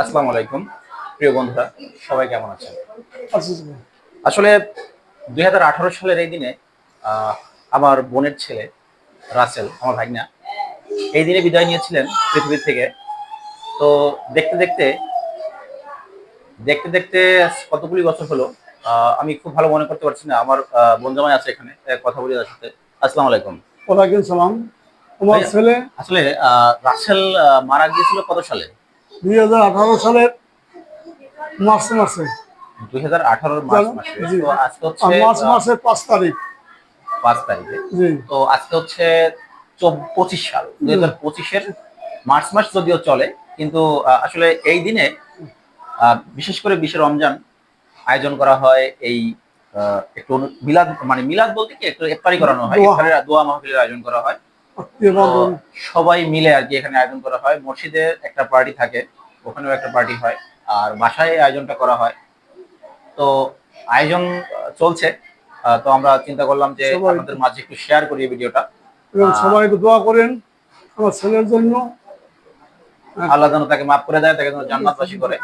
আসসালামু আলাইকুম। প্রিয় বন্ধুরা সবাই কেমন আছেন? আসলে দুই হাজার আঠারো সালের এই দিনে আমার বোনের ছেলে রাসেল আমার ভাগনা এই দিনে বিদায় নিয়েছিলেন পৃথিবী থেকে। তো দেখতে দেখতে দেখতে দেখতে কতগুলি বছর হলো আহ, আমি খুব ভালো মনে করতে পারছি না। আমার আহ, বোন আছে এখানে কথা বলি তার সাথে। আসসালামু আলাইকুম। ওয়ালাইকুম সালাম। ছেলে? আসলে আহ, রাসেল আহ, মারা গিয়েছিল কত সালে? দুই হাজার আঠারো সালের মার্চ মাসে। দুই হাজার আঠারোর মার্চ মাসে। মাসের পাঁচ তারিখ। পাঁচ তারিখে। তো আজকে হচ্ছে পঁচিশ সাল। দুই হাজার পঁচিশের মার্চ মাস যদিও চলে কিন্তু আসলে এই দিনে বিশেষ করে বিশে রমজান আয়োজন করা হয় এই একটু মিলাদ মানে মিলাদ বলতে কি একটু ইফতারি করানো হয় দোয়া। মাহফিলের আয়োজন করা হয়। সবাই মিলে আর কি এখানে আয়োজন করা হয়। মসজিদে একটা পার্টি থাকে ওখানেও একটা পার্টি হয় আর বাসায় আয়োজনটা করা হয়। তো আয়োজন চলছে। তো আমরা চিন্তা করলাম যে সবাই- আপনাদের মাঝে একটু শেয়ার করি ভিডিওটা। এবং সবাই একটু দোয়া করেন আমার ছেলের জন্য। আল্লাহ যেন তাকে মাফ করে দেয় তাকে যেন জান্নাতবাসী করে।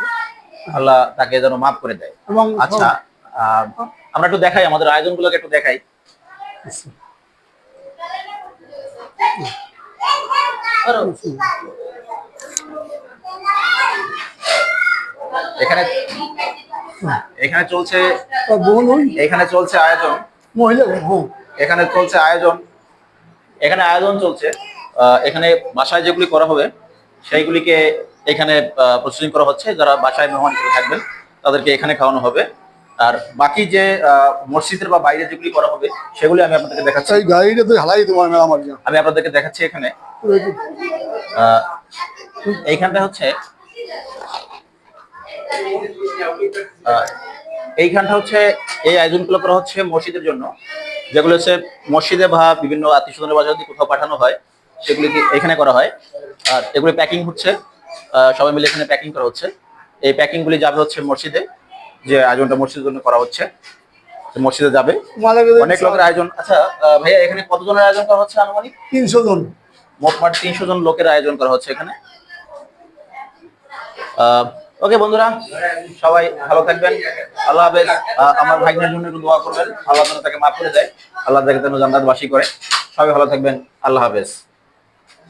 আল্লাহ তাকে যেন মাফ করে দেয়। এবং আচ্ছা আহ, আমরা একটু দেখাই আমাদের আয়োজনগুলোকে একটু দেখাই। এখানে এখানে চলছে এখানে চলছে আয়োজন। মহিলা এখানে চলছে আয়োজন। এখানে আয়োজন চলছে। আহ, এখানে বাসায় যেগুলি করা হবে সেইগুলিকে এখানে প্রসেসিং করা হচ্ছে। যারা বাসায় মেহমান হিসেবে থাকবেন তাদেরকে এখানে খাওয়ানো হবে। আর বাকি যে মসজিদের বা বাইরে যেগুলি করা হবে সেগুলি আমি আপনাদেরকে দেখাচ্ছি। গাড়িটা তো হালাই তোমার আমার আমি আপনাদেরকে দেখাচ্ছি এখানে। এইখানটা হচ্ছে এইখানটা হচ্ছে এই আয়োজনগুলো করা হচ্ছে মসজিদের জন্য। যেগুলো হচ্ছে মসজিদে বা বিভিন্ন আত্মীয় স্বজনের বাজার যদি কোথাও পাঠানো হয় সেগুলি এখানে করা হয়। আর এগুলি প্যাকিং হচ্ছে সবাই মিলে এখানে প্যাকিং করা হচ্ছে। এই প্যাকিং গুলি যাবে হচ্ছে মসজিদে। যে আয়োজনটা মসজিদের জন্য করা হচ্ছে মসজিদে যাবে। অনেক লোকের আয়োজন। আচ্ছা ভাইয়া এখানে কতজনের আয়োজন করা হচ্ছে আনুমানিক? তিনশো জন। মোটমাট তিনশো জন লোকের আয়োজন করা হচ্ছে এখানে। ওকে বন্ধুরা সবাই ভালো থাকবেন। আল্লাহ হাফেজ। আমার ভাগ্নের জন্য একটু দোয়া করবেন। আল্লাহ যেন তাকে মাফ করে দেয়। আল্লাহ তাকে যেন জান্নাতবাসী করে। সবাই ভালো থাকবেন। আল্লাহ হাফেজ।